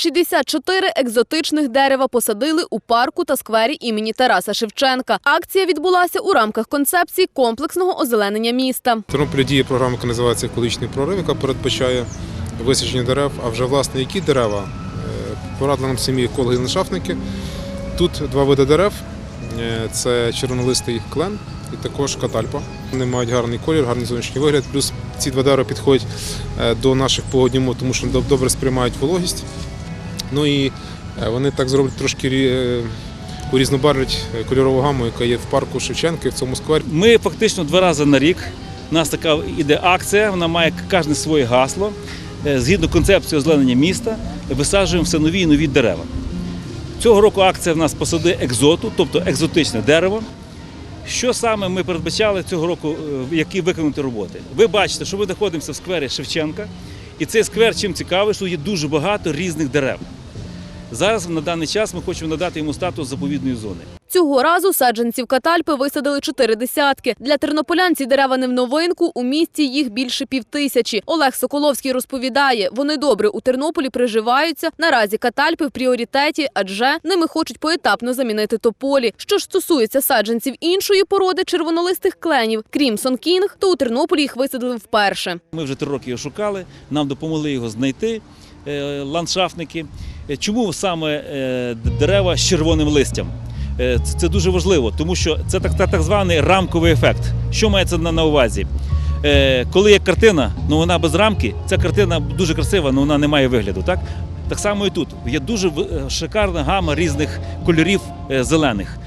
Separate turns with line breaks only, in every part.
64 екзотичних дерева посадили у парку та сквері імені Тараса Шевченка. Акція відбулася у рамках концепції комплексного озеленення міста.
В Тернополі діє програма, яка називається екологічний прорив, яка передбачає висадження дерев. А вже власне які дерева Е, порадили нам самі екологи і ландшафтники. Тут два види дерев: Е, це червонолистий клен і також катальпа. Вони мають гарний колір, гарний зовнішній вигляд. Плюс ці два дерева підходять е, до наших погодних умов, тому що добре сприймають вологість. Ну і е, вони так зроблять трошки е, урізнобарвлять е, кольорову гаму, яка є в парку Шевченка і в цьому сквері.
Ми фактично два рази на рік. У нас така іде акція, вона має кожне своє гасло. Згідно концепції озеленення міста, висаджуємо все нові і нові дерева. Цього року акція в нас посади екзоту, тобто екзотичне дерево. Що саме ми передбачали цього року, які виконати роботи? Ви бачите, що ми знаходимося в сквері Шевченка, і цей сквер чим цікавий, що є дуже багато різних дерев. Зараз на даний час ми хочемо надати йому статус заповідної зони.
Цього разу саджанців катальпи висадили чотири десятки. Для тернополян ці дерева не в новинку. У місті їх більше півтисячі. Олег Соколовський розповідає, вони добре у Тернополі приживаються. Наразі катальпи в пріоритеті, адже ними хочуть поетапно замінити тополі. Що ж стосується саджанців іншої породи червонолистих кленів, крім Сонкінг, то у Тернополі їх висадили вперше.
Ми вже три роки його шукали, нам допомогли його знайти е, ландшафтники. Е, Чому саме е, дерева з червоним листям? Е, це- дуже важливо, тому що це так, так, званий рамковий ефект. Що мається на, увазі? Коли є картина, ну вона без рамки, ця картина дуже красива, але вона не має вигляду. Так, так само і тут. Є дуже шикарна гама різних кольорів зелених.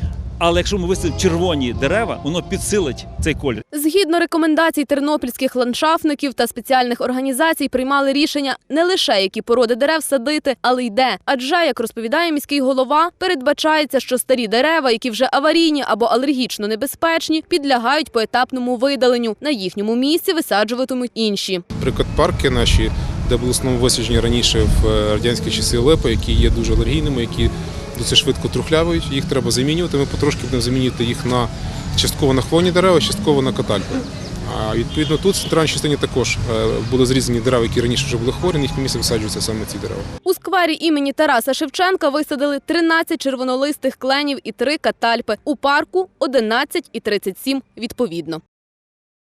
Але якщо ми висадимо червоні дерева, воно підсилить цей колір.
Згідно рекомендацій тернопільських ландшафтників та спеціальних організацій приймали рішення не лише які породи дерев садити, але й де. Адже, як розповідає міський голова, передбачається, що старі дерева, які вже аварійні або алергічно небезпечні, підлягають поетапному видаленню. На їхньому місці висаджуватимуть інші.
Наприклад, парки наші, де були в основному висаджені раніше в е, радянські часи липи, які є дуже алергійними, які досить швидко трухлявають, їх треба замінювати. Ми потрошки будемо замінювати їх на частково на хвойні дерева, частково на катальпи. А відповідно тут в центральній частині також е, були зрізані дерева, які раніше вже були хворі, на їхнє місце висаджуються саме ці дерева.
У сквері імені Тараса Шевченка висадили 13 червонолистих кленів і 3 катальпи. У парку 11 і 37 відповідно.